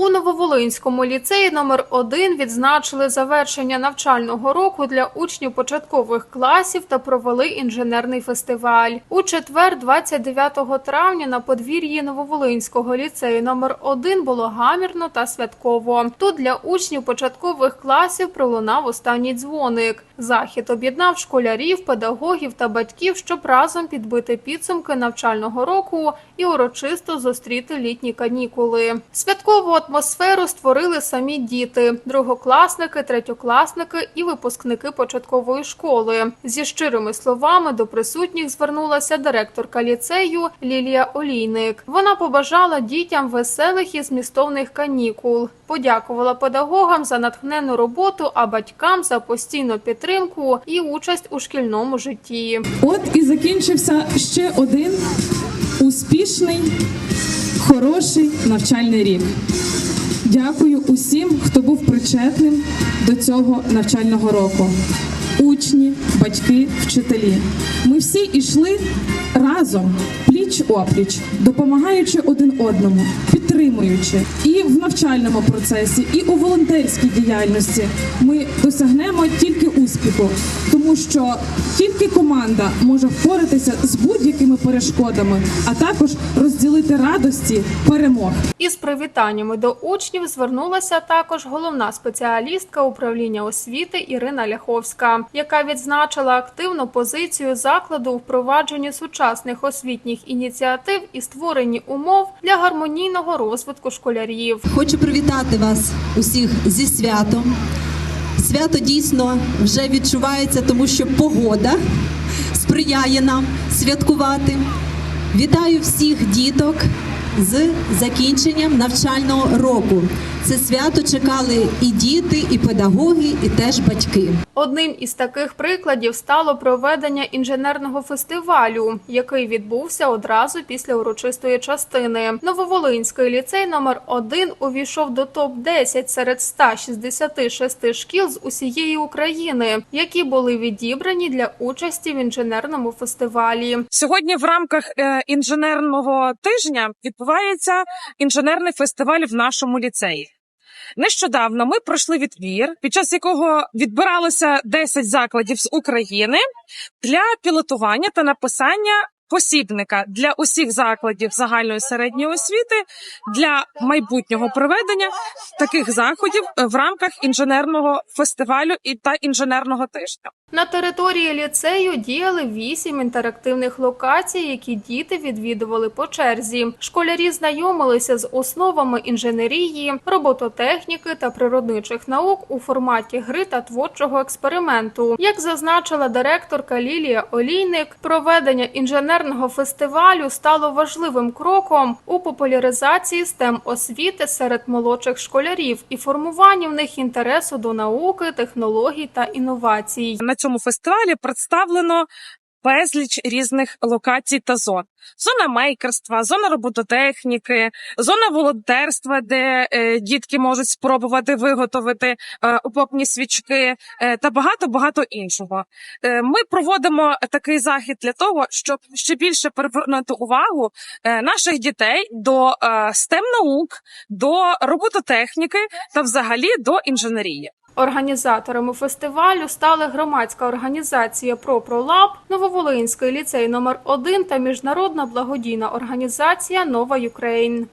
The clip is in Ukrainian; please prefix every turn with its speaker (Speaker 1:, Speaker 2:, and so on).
Speaker 1: У Нововолинському ліцеї номер 1 відзначили завершення навчального року для учнів початкових класів та провели інженерний фестиваль. У четвер, 29 травня, на подвір'ї Нововолинського ліцею номер 1 було гамірно та святково. Тут для учнів початкових класів пролунав останній дзвоник. Захід об'єднав школярів, педагогів та батьків, щоб разом підбити підсумки навчального року і урочисто зустріти літні канікули. Святкову атмосферу створили самі діти, другокласники, третьокласники і випускники початкової школи. Зі щирими словами до присутніх звернулася директорка ліцею Лілія Олійник. Вона побажала дітям веселих і змістовних канікул, подякувала педагогам за натхненну роботу, а батькам за постійну підтримку і участь у шкільному житті.
Speaker 2: От і закінчився ще один успішний, хороший навчальний рік. Дякую усім, хто був причетним до цього навчального року. Учні, батьки, вчителі. Ми всі йшли разом, пліч опліч, допомагаючи один одному, підтримуючи і в навчальному процесі, і у волонтерській діяльності. Ми досягнемо тільки успіху, тому що тільки команда може впоратися з будь-якими перешкодами, а також розділити радості перемог.
Speaker 1: Із привітаннями до учнів звернулася також головна спеціалістка управління освіти Ірина Ляховська, яка відзначила активну позицію закладу у впровадженні сучасних освітніх ініціатив і створенні умов для гармонійного розвитку школярів.
Speaker 3: Хочу привітати вас усіх зі святом. Свято дійсно вже відчувається, тому що погода сприяє нам святкувати. Вітаю всіх діток з закінченням навчального року. Це свято чекали і діти, і педагоги, і теж батьки.
Speaker 1: Одним із таких прикладів стало проведення інженерного фестивалю, який відбувся одразу після урочистої частини. Нововолинський ліцей номер 1 увійшов до топ 10 серед 166 шкіл з усієї України, які були відібрані для участі в інженерному фестивалі.
Speaker 4: Сьогодні в рамках е, інженерного тижня відбувається інженерний фестиваль в нашому ліцеї. Нещодавно ми пройшли відбір, під час якого відбиралося 10 закладів з України для пілотування та написання посібника для усіх закладів загальної середньої освіти для майбутнього проведення таких заходів е, в рамках інженерного фестивалю і та інженерного тижня.
Speaker 1: На території ліцею діяли вісім інтерактивних локацій, які діти відвідували по черзі. Школярі знайомилися з основами інженерії, робототехніки та природничих наук у форматі гри та творчого експерименту. Як зазначила директорка Лілія Олійник, проведення інженерного фестивалю стало важливим кроком у популяризації STEM освіти серед молодших школярів і формуванні в них інтересу до науки, технологій та інновацій.
Speaker 4: На цьому фестивалі представлено безліч різних локацій та зон: зона мейкерства, зона робототехніки, зона волонтерства, де е, дітки можуть спробувати виготовити е, окопні свічки е, та багато багато іншого. Е, ми проводимо такий захід для того, щоб ще більше привернути увагу е, наших дітей до е, STEM наук, до робототехніки та взагалі до інженерії.
Speaker 1: Організаторами фестивалю стали громадська організація «Пропролаб», Нововолинський ліцей номер 1 та міжнародна благодійна організація Нова Юкрейн.